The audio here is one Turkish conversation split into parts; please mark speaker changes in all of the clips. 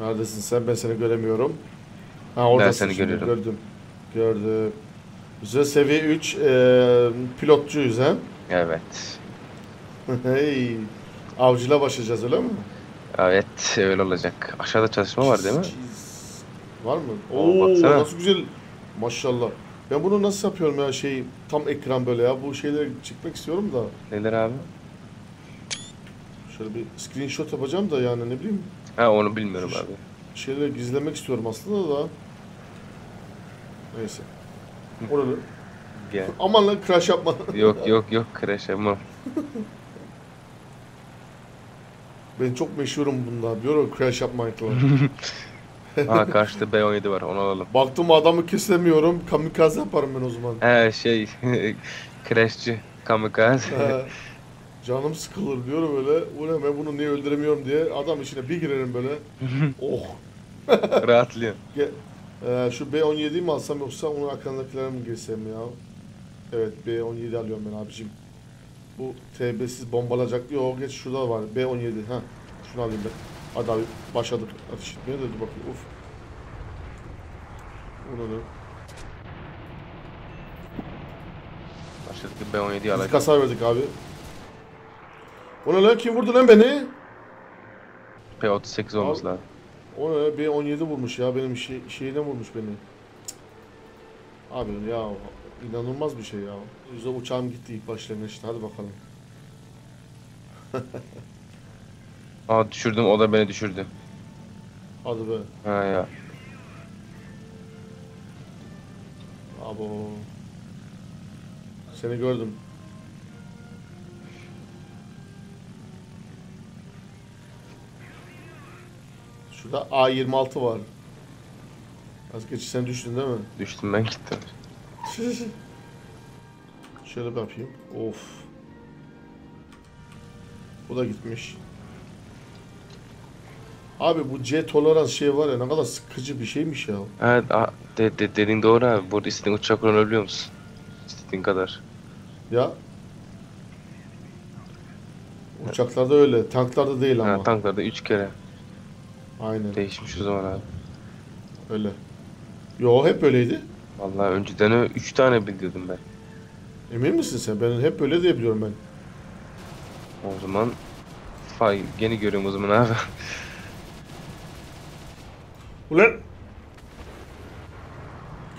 Speaker 1: Neredesin sen? Ben seni göremiyorum. Ha oradasın
Speaker 2: seni görüyorum.
Speaker 1: Gördüm. Gördüm. Güzel seviye 3 e, pilotçuyuz ha.
Speaker 2: Evet.
Speaker 1: hey. Avcıyla başlayacağız öyle mi?
Speaker 2: Evet öyle olacak. Aşağıda çalışma var değil mi?
Speaker 1: Var mı?
Speaker 2: Oo,
Speaker 1: Oo,
Speaker 2: baksana.
Speaker 1: nasıl güzel. Maşallah. Ben bunu nasıl yapıyorum ya şey tam ekran böyle ya bu şeyleri çekmek istiyorum da
Speaker 2: Neler abi?
Speaker 1: şöyle bir screenshot yapacağım da yani ne bileyim
Speaker 2: Ha onu bilmiyorum abi.
Speaker 1: şeyleri gizlemek istiyorum aslında da neyse oralı
Speaker 2: Gel.
Speaker 1: aman lan crash yapma
Speaker 2: Yok yok yok crash yapmam.
Speaker 1: ben çok meşhurum bunda diyorum crash yapmakla
Speaker 2: Aha karşıda B17 var onu alalım.
Speaker 1: baktım adamı kesemiyorum kamikaze yaparım ben o zaman
Speaker 2: He şey crashçı kamikaze.
Speaker 1: He. Canım sıkılır diyorum öyle. Ulan ben bunu niye öldüremiyorum diye adam içine bir girerim böyle. oh.
Speaker 2: Rahatlıyor.
Speaker 1: Ge- Ee, şu B17'yi mi alsam yoksa onun arkandakilerine mi girsem ya? Evet B17 alıyorum ben abicim. Bu TB'siz bombalacak. Yok geç şurada var. B17 ha. Şunu alayım ben. Hadi abi başladık. Ateş etmeye de dur bakayım. Uf. Bunu da.
Speaker 2: Başladık B17'yi
Speaker 1: Biz
Speaker 2: alacağız.
Speaker 1: kasar verdik abi. O ne lan kim vurdu lan beni?
Speaker 2: P38 olması lazım.
Speaker 1: O ne B17 vurmuş ya benim şey, şeyine vurmuş beni. Cık. Abi ya inanılmaz bir şey ya. Yüzde uçağım gitti ilk başlangıçta hadi bakalım.
Speaker 2: Aa düşürdüm o da beni düşürdü.
Speaker 1: Hadi be.
Speaker 2: Ha ya.
Speaker 1: Abo. Seni gördüm. Şurada A26 var. Az geç sen düştün değil mi?
Speaker 2: Düştüm ben gittim.
Speaker 1: Şöyle bir yapayım. Of. Bu da gitmiş. Abi bu C tolerans şey var ya ne kadar sıkıcı bir şeymiş ya.
Speaker 2: Evet a, de, de, dediğin doğru abi. Burada istediğin uçak kullanabiliyor musun? İstediğin kadar.
Speaker 1: Ya. Uçaklarda öyle, tanklarda değil ama.
Speaker 2: Ha, tanklarda 3 kere
Speaker 1: Aynen
Speaker 2: değişmiş o zaman abi.
Speaker 1: öyle. Yo hep öyleydi.
Speaker 2: Vallahi önceden 3 tane bildirdim ben.
Speaker 1: Emin misin sen? Ben hep öyle diye biliyorum ben.
Speaker 2: O zaman fay yeni görüyorum o zaman abi.
Speaker 1: Ulan!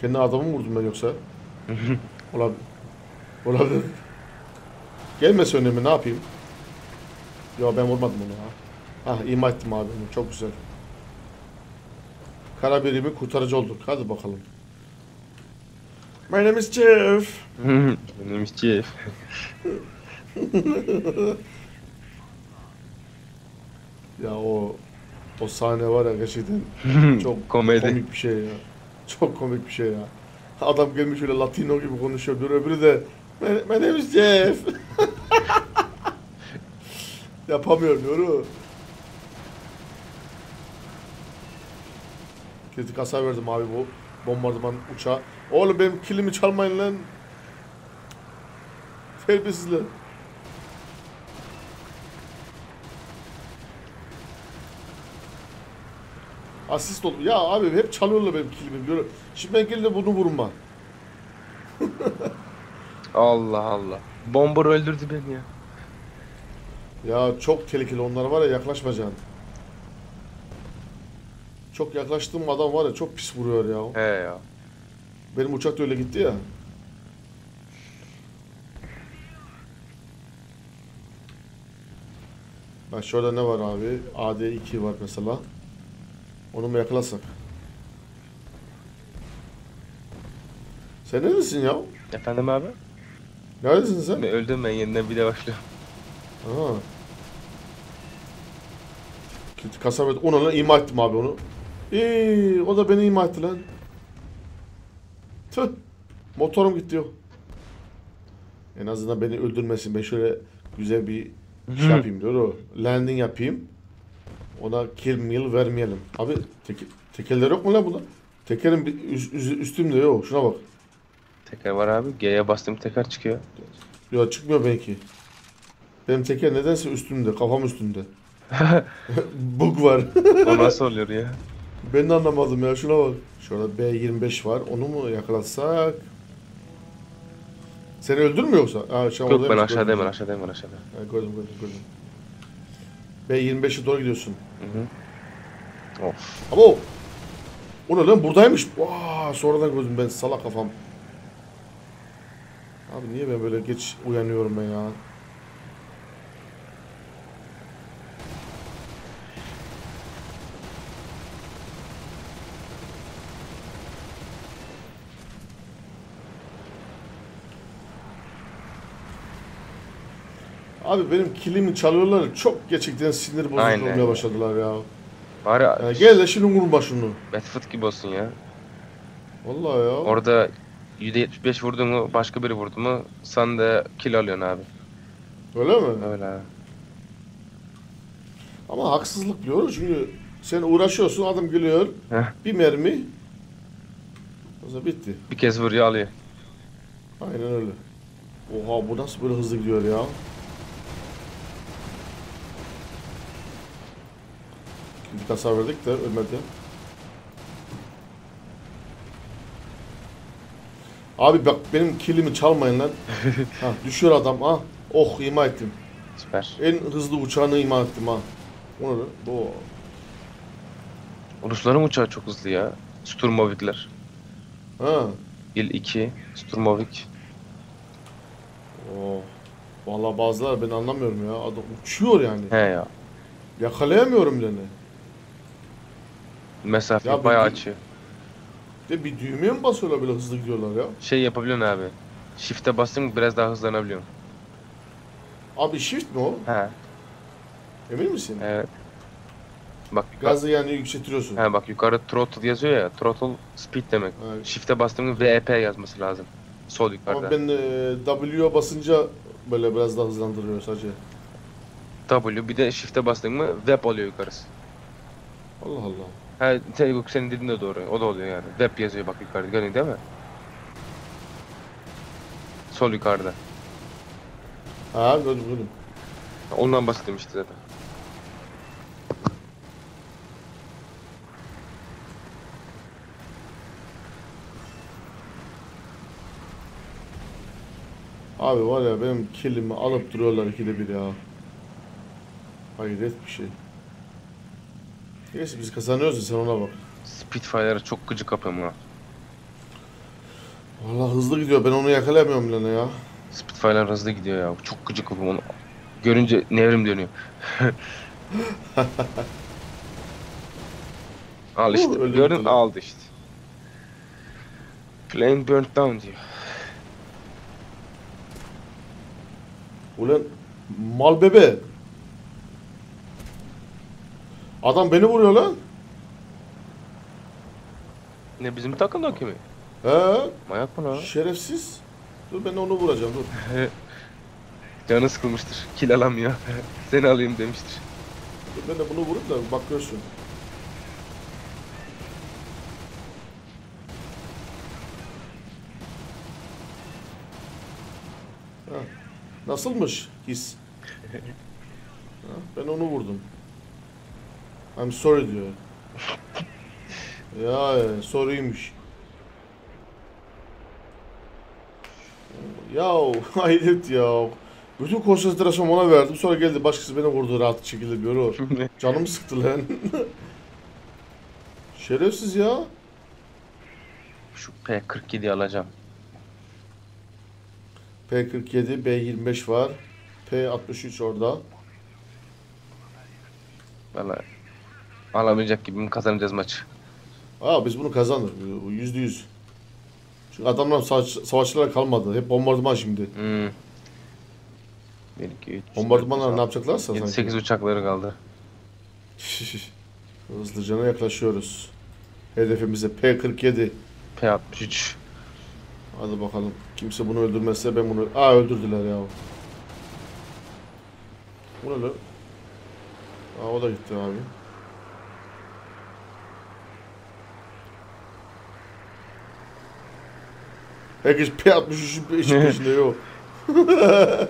Speaker 1: Kendi adamı mı vurdum ben yoksa? Olabilir. Olabilir. Gelmese önüme ne yapayım? Yo ben vurmadım onu ya. Ah ima ettim abi. Çok güzel. Kara birimi kurtarıcı olduk. Hadi bakalım. My name is Jeff.
Speaker 2: Benim işçi.
Speaker 1: Ya o o sahne var ya gerçekten çok
Speaker 2: Komedi.
Speaker 1: komik bir şey ya. Çok komik bir şey ya. Adam gelmiş öyle Latino gibi konuşuyor. diyor. Öbürü de my, my name is Jeff. Yapamıyorum diyor. Kritik hasar verdim abi bu bombardıman uçağı. Oğlum benim kilimi çalmayın lan. Terbiyesizler. Asist oldu. Ya abi hep çalıyorlar benim kilimi. Şimdi ben de bunu vurma.
Speaker 2: Allah Allah. Bomber öldürdü beni ya.
Speaker 1: Ya çok tehlikeli onlara var ya yaklaşmayacaksın. Çok yaklaştığım adam var ya çok pis vuruyor ya.
Speaker 2: He ya.
Speaker 1: Benim uçak da öyle gitti ya. Bak şurada ne var abi? AD2 var mesela. Onu mu yakalasak? Sen neredesin ya?
Speaker 2: Efendim abi?
Speaker 1: Neredesin sen?
Speaker 2: Ben öldüm ben yeniden bir de başlıyorum.
Speaker 1: Aha. Kasabet. Ona lan ima ettim abi onu. İyi, o da beni ima etti lan. Tüh. Motorum gitti yok. En azından beni öldürmesin. Ben şöyle güzel bir şey yapayım diyor o. Landing yapayım. Ona kill meal vermeyelim. Abi teke, tekerler yok mu lan bunda? Tekerin bir üst, üst- üstümde yok. Şuna bak.
Speaker 2: Teker var abi. G'ye bastım teker çıkıyor.
Speaker 1: Ya çıkmıyor belki. Benim teker nedense üstümde. Kafam üstünde. Bug var.
Speaker 2: O nasıl oluyor ya?
Speaker 1: Ben de anlamadım ya şuna bak. Şurada B25 var. Onu mu yakalatsak? Seni öldürmüyor yoksa? Aa, şu an
Speaker 2: Yok ben
Speaker 1: oradaymış,
Speaker 2: aşağıdayım ben
Speaker 1: gördüm.
Speaker 2: aşağıdayım ben aşağıda.
Speaker 1: Ha, gördüm gördüm gördüm. B25'e doğru gidiyorsun.
Speaker 2: Hı hı. Of.
Speaker 1: Ama o. O ne lan buradaymış. Vaa sonradan gördüm ben salak kafam. Abi niye ben böyle geç uyanıyorum ben ya? Abi benim kilimi çalıyorlar çok gerçekten sinir bozucu
Speaker 2: Aynen.
Speaker 1: olmaya başladılar ya.
Speaker 2: Bari
Speaker 1: ya gel de şimdi vurma şunu.
Speaker 2: Battlefield gibi olsun ya.
Speaker 1: Vallahi ya.
Speaker 2: Orada %75 vurdu mu başka biri vurdu mu sen de kill alıyorsun abi.
Speaker 1: Öyle mi?
Speaker 2: Öyle abi.
Speaker 1: Ama haksızlık diyoruz çünkü sen uğraşıyorsun adam geliyor
Speaker 2: Heh.
Speaker 1: bir mermi o zaman bitti.
Speaker 2: Bir kez vuruyor alıyor.
Speaker 1: Aynen öyle. Oha bu nasıl böyle hızlı gidiyor ya? Bir tasar verdik de ölmedi. Abi bak benim kilimi çalmayın lan. ha, düşüyor adam ha. Oh ima ettim.
Speaker 2: Süper.
Speaker 1: En hızlı uçağını ima ettim ha. O ne lan? Bu.
Speaker 2: Rusların uçağı çok hızlı ya. Sturmovikler.
Speaker 1: Ha.
Speaker 2: İl 2, Sturmovik.
Speaker 1: Oh. Vallahi bazıları ben anlamıyorum ya. Adam uçuyor yani.
Speaker 2: He ya.
Speaker 1: Yakalayamıyorum bile.
Speaker 2: Mesafeyi
Speaker 1: Ya bu
Speaker 2: bayağı
Speaker 1: bir-
Speaker 2: açıyor.
Speaker 1: De bir düğmeye mi basıyorlar böyle hızlı gidiyorlar ya?
Speaker 2: Şey yapabiliyorsun abi. Shift'e bastın mı biraz daha hızlanabiliyorsun.
Speaker 1: Abi shift mi o?
Speaker 2: He.
Speaker 1: Emin misin?
Speaker 2: Evet. Bak yukarı,
Speaker 1: Gazı yani yükseltiyorsun.
Speaker 2: he, bak yukarı throttle yazıyor ya. Throttle speed demek.
Speaker 1: Evet.
Speaker 2: Shift'e bastın mı VEP yazması lazım. Sol yukarıda.
Speaker 1: Ama ben e, W'ye basınca böyle biraz daha hızlandırıyor sadece.
Speaker 2: W bir de shift'e bastın mı web oluyor yukarısı.
Speaker 1: Allah Allah.
Speaker 2: Ha sen, yok, senin dediğin de doğru. O da oluyor yani. Web yazıyor bak yukarıda. Görüyorsun değil mi? Sol yukarıda.
Speaker 1: Ha gördüm gördüm.
Speaker 2: Ondan bahsettim işte zaten.
Speaker 1: Abi var ya benim kilimi alıp duruyorlar ikide bir ya. Hayret bir şey. Neyse biz kazanıyoruz ya sen ona bak.
Speaker 2: Spitfire'lara çok gıcık kapıyorum ha.
Speaker 1: Vallahi hızlı gidiyor ben onu yakalayamıyorum ne ya.
Speaker 2: Spitfire'lar hızlı gidiyor ya. Çok gıcık kapıyorum onu. Görünce nevrim dönüyor. Al işte.
Speaker 1: Öldü
Speaker 2: Gördün aldı işte. Plane burnt down diyor.
Speaker 1: Ulan mal bebe. Adam beni vuruyor lan.
Speaker 2: Ne bizim takımda kimi?
Speaker 1: He?
Speaker 2: Mayak mı lan?
Speaker 1: Şerefsiz. Dur ben onu vuracağım dur.
Speaker 2: Canı sıkılmıştır. Kill alamıyor. Seni alayım demiştir.
Speaker 1: Dur ben de bunu vurup da bak görsün. Nasılmış his? Ben onu vurdum. I'm sorry diyor. Ya sorry'ymiş. Ya hayret ya. Bütün konsantrasyonumu ona verdim. Sonra geldi başkası beni vurdu rahat şekilde böyle. o. Canım sıktı lan. Şerefsiz ya.
Speaker 2: Şu P47'yi alacağım.
Speaker 1: P47, B25 var. P63 orada.
Speaker 2: Valla alamayacak gibi kazanacağız maçı.
Speaker 1: Aa biz bunu kazanır. Bu Yüzde yüz. Çünkü adamlar savaş, savaşçılar kalmadı. Hep bombardıman şimdi.
Speaker 2: Hmm. 1, 2, 3,
Speaker 1: Bombardımanlar ne yapacaklarsa
Speaker 2: 7,
Speaker 1: sanki.
Speaker 2: 8 uçakları kaldı.
Speaker 1: Hızlıcana yaklaşıyoruz. Hedefimize P47.
Speaker 2: P63.
Speaker 1: Hadi bakalım. Kimse bunu öldürmezse ben bunu... Aa öldürdüler ya. Bu ne lan? Aa o da gitti abi. Herkes P63'ün peşi- peşinde yok.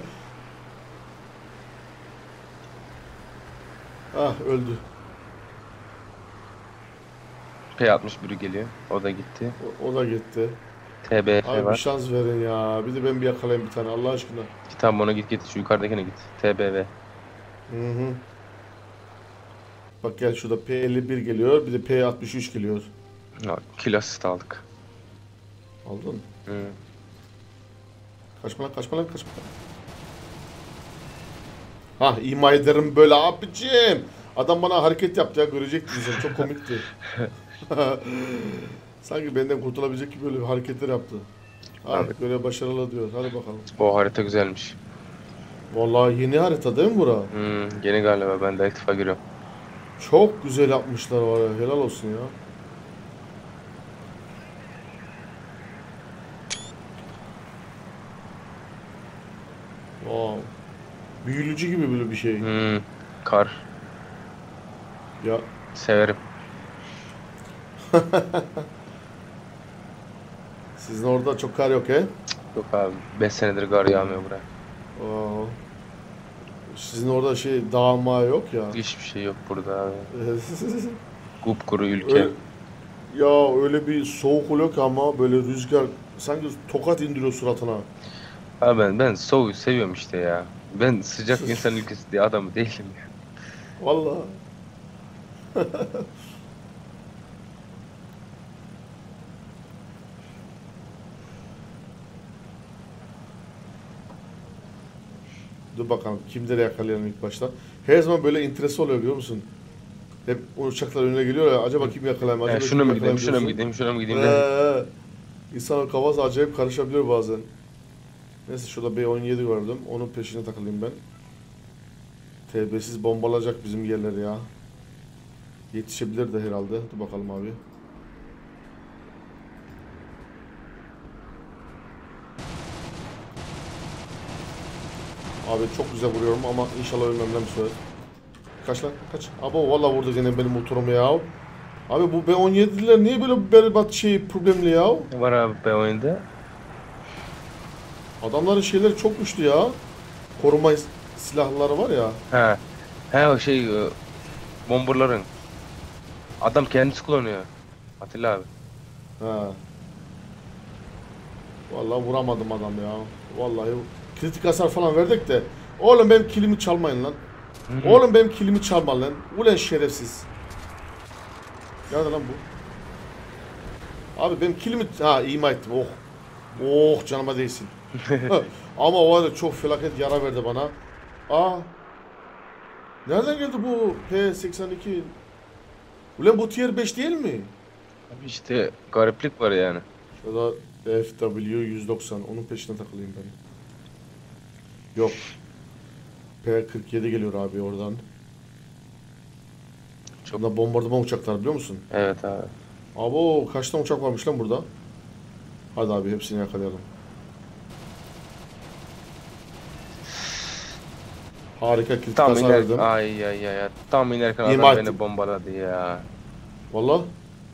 Speaker 1: Öldü.
Speaker 2: P61'ü geliyor. O da gitti.
Speaker 1: O, o da gitti.
Speaker 2: TBF
Speaker 1: Abi bir
Speaker 2: var.
Speaker 1: şans verin ya. Bir de ben bir yakalayayım bir tane Allah aşkına.
Speaker 2: Tamam ona git git. Şu yukarıdakine git. TBV.
Speaker 1: Hı hı. Bak gel şurada P51 geliyor. Bir de P63 geliyor.
Speaker 2: Kill assist aldık.
Speaker 1: Aldın.
Speaker 2: Hı.
Speaker 1: Kaçma lan kaçma lan kaçma lan. Hah ima ederim böyle abicim. Adam bana hareket yaptı ya görecektin sen çok komikti. Sanki benden kurtulabilecek gibi böyle hareketler yaptı. Hadi
Speaker 2: Abi.
Speaker 1: böyle başarılı diyor. Hadi bakalım.
Speaker 2: O harita güzelmiş.
Speaker 1: Vallahi yeni harita değil mi bura?
Speaker 2: Hmm, yeni galiba ben de ilk defa giriyorum.
Speaker 1: Çok güzel yapmışlar var ya. Helal olsun ya. Büyülücü gibi böyle bir şey.
Speaker 2: Hmm, kar.
Speaker 1: Ya
Speaker 2: Severim.
Speaker 1: sizin orada çok kar yok he?
Speaker 2: Yok abi 5 senedir kar yağmıyor buraya.
Speaker 1: Wow. Sizin orada şey dağılma yok ya.
Speaker 2: Hiçbir şey yok burada abi. Kupkuru ülke.
Speaker 1: öyle, ya öyle bir soğuk oluyor ki ama böyle rüzgar sanki tokat indiriyor suratına.
Speaker 2: Abi ben, ben soğuğu seviyorum işte ya. Ben sıcak insan ülkesi diye adamı değilim ya.
Speaker 1: Vallahi. Dur bakalım kimleri yakalayalım ilk başta. Her zaman böyle interesi oluyor biliyor musun? Hep o uçaklar önüne geliyor ya acaba kim yakalayayım acaba kim
Speaker 2: şuna mı
Speaker 1: yakalayayım
Speaker 2: gideyim, şuna mı
Speaker 1: diyorsun.
Speaker 2: gideyim, şuna mı gideyim?
Speaker 1: Ee, İnsanın kafası acayip karışabiliyor bazen. Neyse şurada B17 gördüm. Onun peşine takılayım ben. TB'siz bombalayacak bizim yerler ya. Yetişebilir de herhalde. Dur bakalım abi. Abi çok güzel vuruyorum ama inşallah ölmem lan bir süre. Kaç lan kaç. Abo valla vurdu gene benim motorumu ya. Abi bu B17'liler niye böyle berbat şey problemli ya?
Speaker 2: Var abi be oyunda?
Speaker 1: Adamların şeyleri çok güçlü ya. Koruma silahları var ya.
Speaker 2: He. He o şey e, bomberların. Adam kendisi kullanıyor. Atilla abi.
Speaker 1: He. Vallahi vuramadım adam ya. Vallahi kritik hasar falan verdik de. Oğlum benim kilimi çalmayın lan.
Speaker 2: Hı hı.
Speaker 1: Oğlum benim kilimi çalma lan. Ulan şerefsiz. Nerede lan bu? Abi benim kilimi... Ha ima ettim oh. Oh canıma değsin. Ama o arada çok felaket yara verdi bana. Aa. Nereden geldi bu P82? Ulan bu tier 5 değil mi?
Speaker 2: Abi işte gariplik var yani.
Speaker 1: Şurada FW 190 onun peşine takılayım ben. Yok. P47 geliyor abi oradan.
Speaker 2: Çok-
Speaker 1: Bunlar bombardıman uçaklar biliyor musun?
Speaker 2: Evet abi.
Speaker 1: Abo kaç tane uçak varmış lan burada? Hadi abi hepsini yakalayalım. Harika kritik
Speaker 2: Tam inerken,
Speaker 1: verdim.
Speaker 2: ay ay ay ay. Tam inerken adam beni bombaladı ya.
Speaker 1: Valla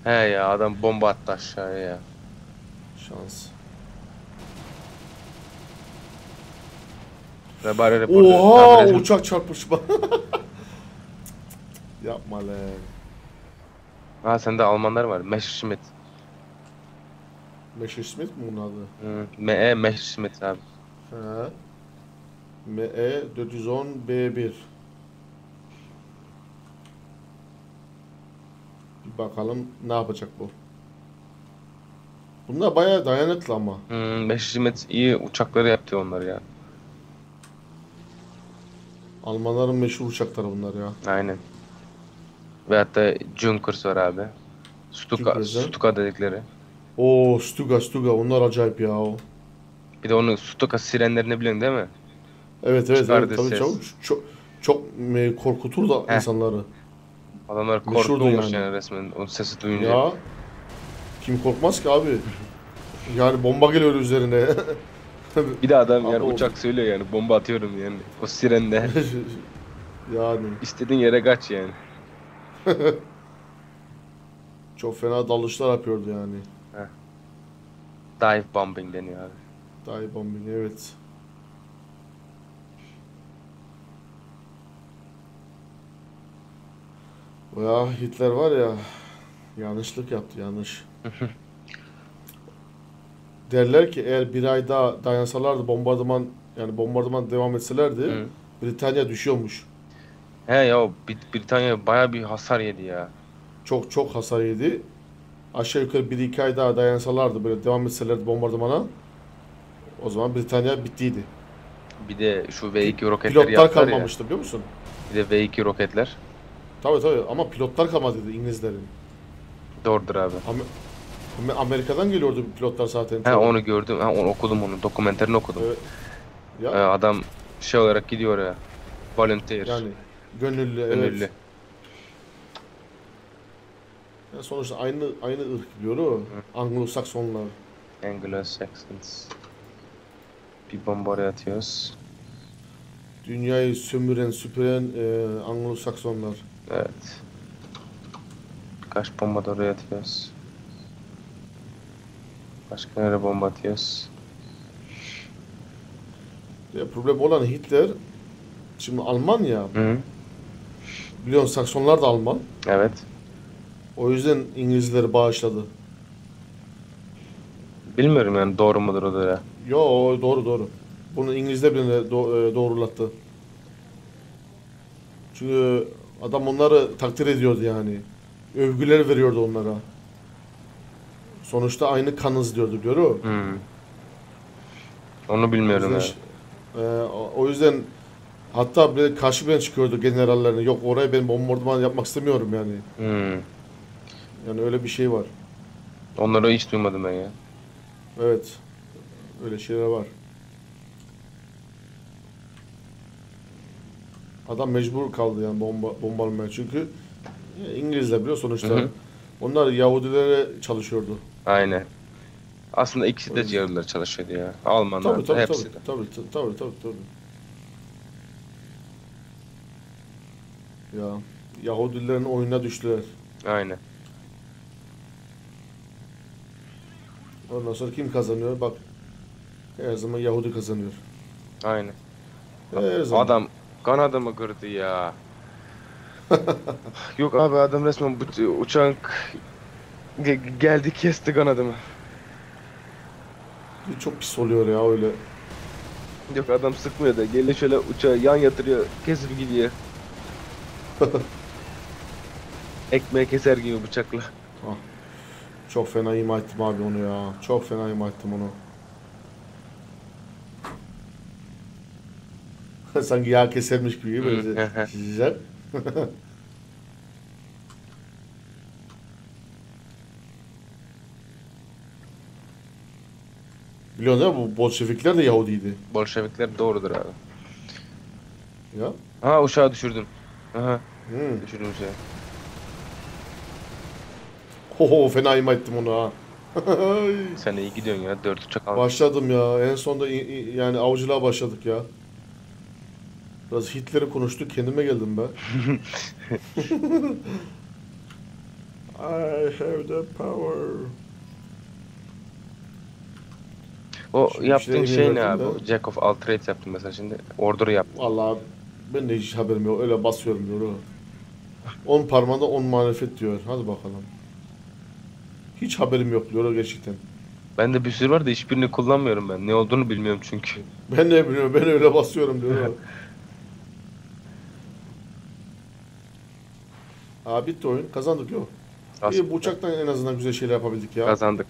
Speaker 2: He ya adam bomba attı aşağıya ya.
Speaker 1: şans.
Speaker 2: Ve bari reporter.
Speaker 1: Oha
Speaker 2: resmi-
Speaker 1: uçak çarpmış bana. Yapma lan.
Speaker 2: Ha sende Almanlar var. Messerschmitt.
Speaker 1: Messerschmitt mi bunun adı?
Speaker 2: Hı. ME Messerschmitt abi.
Speaker 1: He. ME 410 B1. Bir bakalım ne yapacak bu. Bunlar bayağı dayanıklı ama.
Speaker 2: Hı, Messerschmitt iyi uçakları yaptı onlar ya.
Speaker 1: Almanların meşhur uçakları bunlar ya.
Speaker 2: Aynen. Ve hatta Junkers var abi. Stuka? Stuka dedikleri.
Speaker 1: Oo Stuga Stuga onlar acayip ya o.
Speaker 2: Bir de onun Stuka sirenlerini biliyorsun değil mi?
Speaker 1: Evet evet,
Speaker 2: Çıkardı
Speaker 1: evet tabii
Speaker 2: ses.
Speaker 1: çok çok çok e, korkutur da
Speaker 2: Heh.
Speaker 1: insanları.
Speaker 2: Adamlar
Speaker 1: Meşhurdu
Speaker 2: korkmuş
Speaker 1: yani.
Speaker 2: yani. resmen onun sesi duyunca.
Speaker 1: Ya kim korkmaz ki abi? Yani bomba geliyor üzerine.
Speaker 2: Bir de adam yani
Speaker 1: Abi o-
Speaker 2: uçak söylüyor yani bomba atıyorum yani. O sirende.
Speaker 1: yani
Speaker 2: İstediğin yere kaç yani.
Speaker 1: çok fena dalışlar yapıyordu yani.
Speaker 2: Dive bombing deniyor abi.
Speaker 1: Dive bombing evet. Ya Hitler var ya yanlışlık yaptı yanlış. Derler ki eğer bir ay daha dayansalardı bombardıman yani bombardıman devam etselerdi
Speaker 2: Hı.
Speaker 1: Britanya düşüyormuş.
Speaker 2: He ya Brit- Britanya baya bir hasar yedi ya.
Speaker 1: Çok çok hasar yedi. Aşağı yukarı bir iki ay daha dayansalardı böyle devam etselerdi bombardımana o zaman Britanya bittiydi.
Speaker 2: Bir de şu V2 roketleri
Speaker 1: Pilotlar
Speaker 2: yaptılar ya.
Speaker 1: kalmamıştı biliyor musun?
Speaker 2: Bir de V2 roketler.
Speaker 1: Tabii tabii ama pilotlar kalmadıydı İngilizlerin.
Speaker 2: Doğrudur abi.
Speaker 1: Amer- Amer- Amerika'dan geliyordu pilotlar zaten.
Speaker 2: He onu gördüm. Ha, onu okudum onu. Dokumenterini okudum.
Speaker 1: Evet. Ya
Speaker 2: Ee, adam şey olarak gidiyor ya. Volunteer.
Speaker 1: yani gönüllü,
Speaker 2: Gönüllü.
Speaker 1: evet. Ya sonuçta aynı aynı ırk biliyor o. Anglo-Saksonlar.
Speaker 2: Anglo-Saxons. Bir bomba oraya atıyoruz.
Speaker 1: Dünyayı sömüren, süpüren e, Anglo-Saksonlar.
Speaker 2: Evet. Kaç bomba da oraya atıyoruz. Başka nereye bomba atıyoruz?
Speaker 1: Ya problem olan Hitler şimdi Alman ya.
Speaker 2: Hı -hı.
Speaker 1: Biliyorsun Saksonlar da Alman.
Speaker 2: Evet.
Speaker 1: O yüzden İngilizleri bağışladı.
Speaker 2: Bilmiyorum yani doğru mudur o da ya.
Speaker 1: Yo doğru doğru. Bunu İngilizler bile do- e, doğrulattı. Çünkü adam onları takdir ediyordu yani. Övgüler veriyordu onlara. Sonuçta aynı kanız diyordu biliyor musun?
Speaker 2: Hı. Onu
Speaker 1: O
Speaker 2: bilmiyorum ya.
Speaker 1: e, o- o yüzden hatta bir karşı bile çıkıyordu generallerine. Yok oraya ben bombardıman yapmak istemiyorum yani.
Speaker 2: Hı.
Speaker 1: Yani öyle bir şey var.
Speaker 2: Onları hiç duymadım ben ya.
Speaker 1: Evet. Öyle şeyler var. Adam mecbur kaldı yani bomba bombalamaya çünkü e, İngilizler biliyor sonuçta.
Speaker 2: Hı hı.
Speaker 1: Onlar Yahudilere çalışıyordu.
Speaker 2: Aynen. Aslında ikisi de ciğerler çalışıyordu ya. Almanlar
Speaker 1: Tabii tabii
Speaker 2: hepsi
Speaker 1: tabii,
Speaker 2: de.
Speaker 1: tabii tabii tabii tabii. Ya Yahudilerin oyununa düştüler.
Speaker 2: Aynen.
Speaker 1: Ondan sonra kim kazanıyor? Bak her zaman Yahudi kazanıyor.
Speaker 2: Aynen.
Speaker 1: Her zaman.
Speaker 2: Adam kanadımı kırdı ya. Yok abi adam resmen bu uçağın ge- geldi kesti kanadımı.
Speaker 1: Çok pis oluyor ya öyle.
Speaker 2: Yok adam sıkmıyor da geliyor şöyle uçağı yan yatırıyor kesip gidiyor. Ekmeği keser gibi bıçakla.
Speaker 1: Çok fena ima ettim abi onu ya. Çok fena ima ettim onu. Sanki yağ kesermiş gibi böyle güzel. Biliyorsun değil mi? Bu Bolşevikler de Yahudiydi.
Speaker 2: Bolşevikler doğrudur abi.
Speaker 1: Ya.
Speaker 2: Ha uçağı düşürdüm. Aha
Speaker 1: Hmm.
Speaker 2: düşürdüm uçağı.
Speaker 1: Hoho fena ima ettim onu ha.
Speaker 2: Sen iyi gidiyorsun ya. Dört uçak aldın.
Speaker 1: Başladım ya. En i- yani avcılığa başladık ya. Biraz Hitler'i konuştuk. Kendime geldim be. I have the power.
Speaker 2: O
Speaker 1: Şimdi
Speaker 2: yaptığın
Speaker 1: işte
Speaker 2: şey ne abi?
Speaker 1: de.
Speaker 2: Jack of all trades yaptım mesela şimdi. Order'ı yaptım.
Speaker 1: Vallahi ben de hiç haberim yok. Öyle basıyorum diyor o. 10 parmağında 10 marifet diyor. Hadi bakalım. Hiç haberim yok diyor o gerçekten.
Speaker 2: Bende bir sürü var da hiçbirini kullanmıyorum ben. Ne olduğunu bilmiyorum çünkü.
Speaker 1: Ben ne biliyorum ben öyle basıyorum diyor Aa bitti oyun. Kazandık yok.
Speaker 2: Aslında
Speaker 1: İyi bu uçaktan en azından güzel şeyler yapabildik ya.
Speaker 2: kazandık.